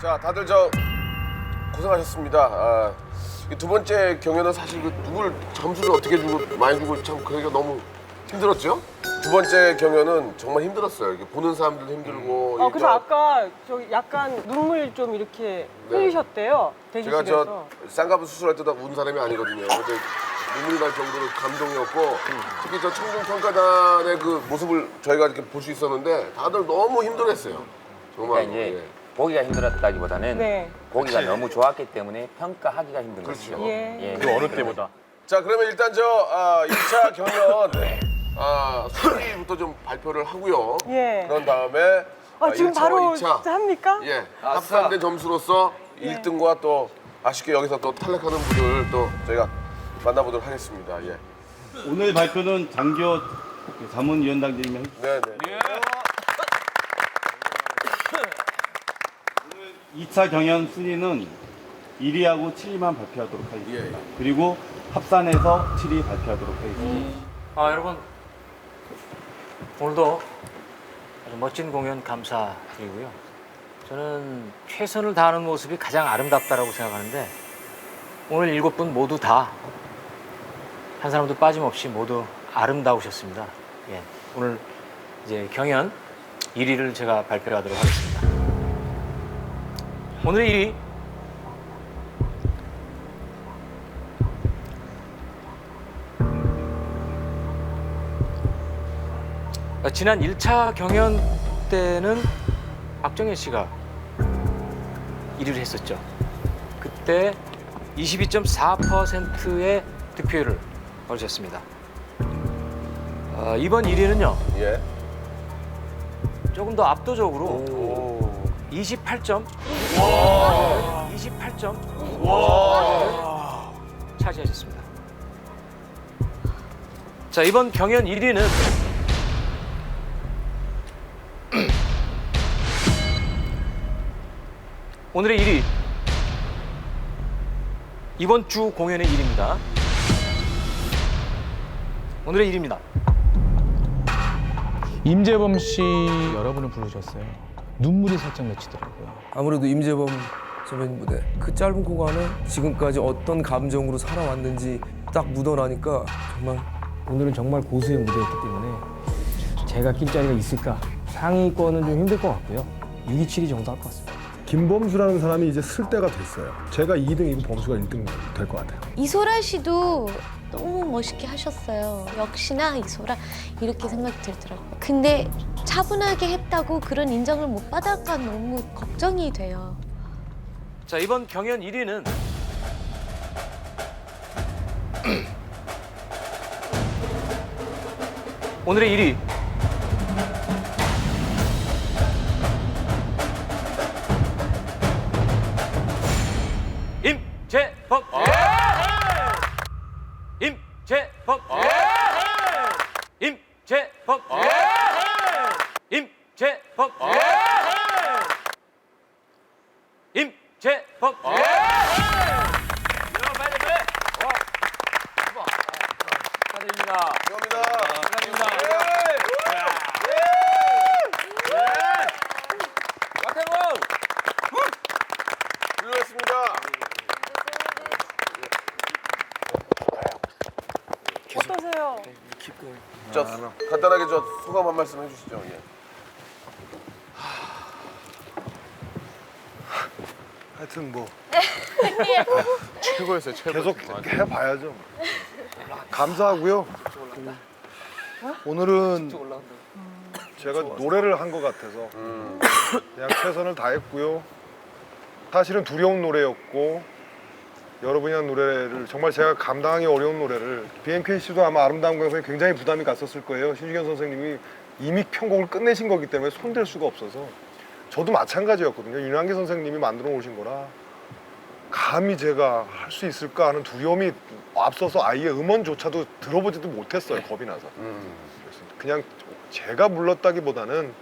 자, 다들 저 고생하셨습니다. 아, 이두 번째 경연은 사실 그 누굴 점수를 어떻게 주고 많이 주고 참 그러기가 너무 힘들었죠. 두 번째 경연은 정말 힘들었어요. 이게 보는 사람들도 힘들고. 어, 이 그래서 저- 아까 저 약간 눈물 좀 이렇게 네. 흘리셨대요. 제가 대기실에서. 저 쌍꺼풀 수술할 때다운 사람이 아니거든요. 근데 눈물이 날 정도로 감동이었고 특히 저 청중평가단의 그 모습을 저희가 이렇게 볼 수 있었는데 다들 너무 힘들었어요. 정말. 그러니까 이제 예. 보기가 힘들었다기보다는 네. 보기가 너무 좋았기 때문에 평가하기가 힘든 그렇죠. 거죠. 예. 그 어느 때보다. 자 그러면 일단 저 아, 2차 경연 아, 순위부터 좀 발표를 하고요. 예. 그런 다음에 아, 지금 1차와 바로 2차 합니까? 예 합산된 점수로서 예. 1등과 또 아쉽게 여기서 또 탈락하는 분들 또 저희가 만나보도록 하겠습니다. 예. 오늘 발표는 장기호 자문위원장님이 네네. 2차 경연 순위는 1위하고 7위만 발표하도록 하겠습니다. 예. 그리고 합산해서 7위 발표하도록 하겠습니다. 아 여러분 오늘도 아주 멋진 공연 감사드리고요. 저는 최선을 다하는 모습이 가장 아름답다라고 생각하는데 오늘 일곱 분 모두 다 한 사람도 빠짐없이 모두 아름다우셨습니다. 예, 오늘 이제 경연 1위를 제가 발표하도록 하겠습니다. 오늘의 1위 어, 지난 1차 경연 때는 박정현 씨가 1위를 했었죠. 그때 22.4%의 득표율을 얻으셨습니다. 어, 이번 1위는요, 예. 조금 더 압도적으로 28점, 28점 차지하셨습니다. 자, 이번 경연 1위는 오늘의 1위 이번 주 공연의 1위입니다. 오늘의 1위입니다. 임재범 씨 여러분을 부르셨어요. 눈물이 살짝 맺히더라고요. 아무래도 임재범 선배님 무대 그 짧은 공간에 지금까지 어떤 감정으로 살아왔는지 딱 묻어나니까 정말 오늘은 정말 고수의 무대였기 때문에 제가 낄 자리가 있을까 상위권은 좀 힘들 것 같고요 6위, 7위 정도 할 것 같습니다 김범수라는 사람이 이제 쓸 때가 됐어요. 제가 2등이면 범수가 1등 될 것 같아요. 이소라 씨도 너무 멋있게 하셨어요. 역시나 이소라 이렇게 생각이 들더라고요. 근데 차분하게 했다고 그런 인정을 못 받을까 너무 걱정이 돼요. 자 이번 경연 1위는 오늘의 1위 임재범. 임재범. 임재범. 임재범. 감사합니다. 훌륭했습니다. 어떠세요? 저 간단하게 저 소감 한 말씀 해주시죠. 예. 하여튼 뭐 최고였어요, 최고. 계속 해봐야죠. 감사하고요. 오늘은 제가 노래를 한 것 같아서 그냥 최선을 다했고요. 사실은 두려운 노래였고 여러분이 한 노래를 정말 제가 감당하기 어려운 노래를 BNK 씨도 아마 아름다운 광선에 굉장히 부담이 갔었을 거예요. 신주경 선생님이 이미 편곡을 끝내신 거기 때문에 손댈 수가 없어서 저도 마찬가지였거든요. 윤한기 선생님이 만들어 놓으신 거라 감히 제가 할 수 있을까 하는 두려움이 앞서서 아예 음원조차도 들어보지도 못했어요. 겁이 나서. 그래서 그냥 제가 불렀다기보다는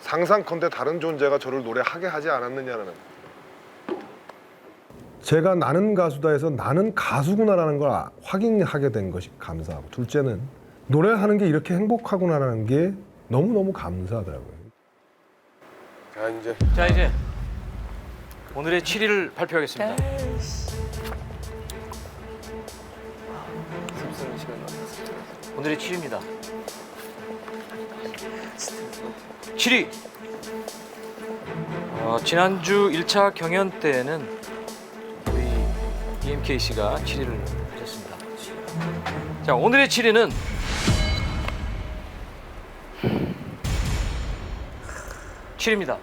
상상컨대 다른 존재가 저를 노래하게 하지 않았느냐는 제가 나는 가수다에서 나는 가수구나라는 걸 아- 확인하게 된 것이 감사하고 둘째는 노래하는 게 이렇게 행복하구나라는 게 너무너무 감사하더라고요. 자 이제 자 이제 오늘의 7위를 발표하겠습니다. 오늘의 7위입니다. 7위. 어, 지난주 1차 경연 때는 EMK 씨가 7위를 하셨습니다. 자, 오늘의 7위는 칠입니다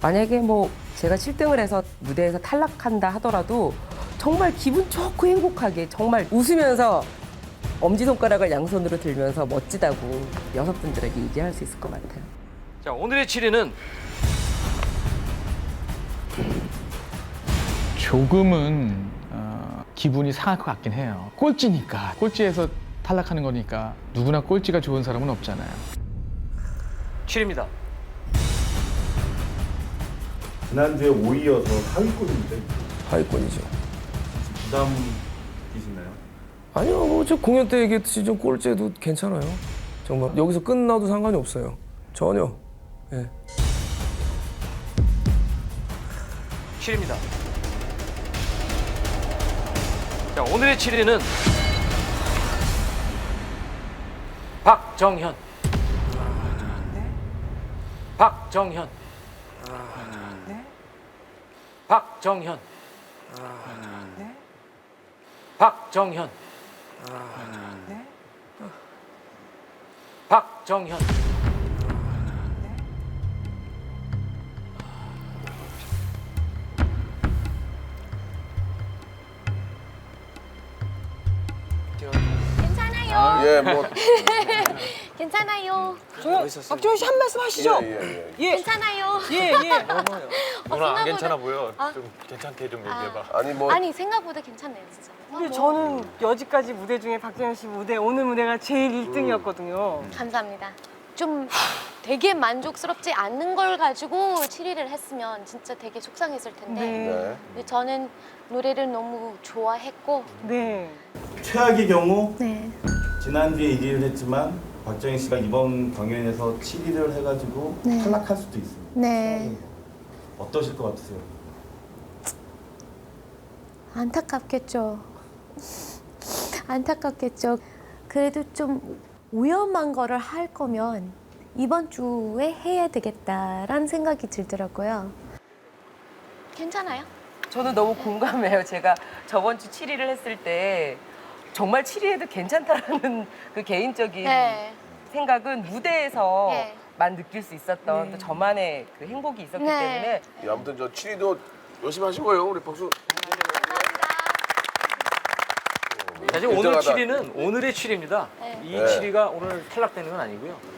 만약에 뭐 제가 7등을 해서 무대에서 탈락한다 하더라도 정말 기분 좋고 행복하게 정말 웃으면서 엄지손가락을 양손으로 들면서 멋지다고 여성분들에게 얘기할 수 있을 것 같아요. 자, 오늘의 7위는 조금은 어, 기분이 상할 것 같긴 해요. 꼴찌니까 꼴찌에서 탈락하는 거니까 누구나 꼴찌가 좋은 사람은 없잖아요. 7위입니다. 지난주에 5위여서 하위권인데 하위권이죠. 부담이시나요? 아니요, 뭐 저 공연 때 얘기했듯이 좀 꼴찌도 괜찮아요. 정말 여기서 끝나도 상관이 없어요. 전혀. 예. 7위입니다. 자, 오늘의 7위는 박정현. 박정현. 박정현. 박정현. 박정현. 괜찮아요. 예, 뭐 괜찮아요. 저 박정희 씨한 말씀 하시죠. 예, 예, 예. 예, 괜찮아요. 예, 예. 누나 안 괜찮아 보여. 좀 괜찮게 좀 아니 뭐 아니 생각보다 괜찮아요, 진짜. 근데 저는 여지까지 무대 중에 박정희 씨 무대 오늘 무대가 제일 1등이었거든요. 감사합니다. 좀 되게 만족스럽지 않는 걸 가지고 7위를 했으면 진짜 되게 속상했을 텐데 네. 네. 근데 저는 노래를 너무 좋아했고 네. 최악의 경우 네. 지난주에 1위를 했지만 박정희 씨가 이번 경연에서 7위를 해가지고 네. 탈락할 수도 있습니다. 네. 어떠실 것 같으세요? 안타깝겠죠. 안타깝겠죠. 그래도 좀 위험한 거를 할 거면 이번 주에 해야 되겠다라는 생각이 들더라고요. 괜찮아요? 저도 너무 공감해요. 제가 저번 주 7위를 했을 때 정말 7위해도 괜찮다라는 그 개인적인 네. 생각은 무대에서만 네. 느낄 수 있었던 네. 또 저만의 그 행복이 있었기 네. 때문에 예, 아무튼 저 7위도 열심히 하신 거예요, 우리 박수. 자, 지금 오늘 인정하다. 7위는 오늘의 7위입니다. 네. 이 네. 7위가 오늘 탈락되는 건 아니고요.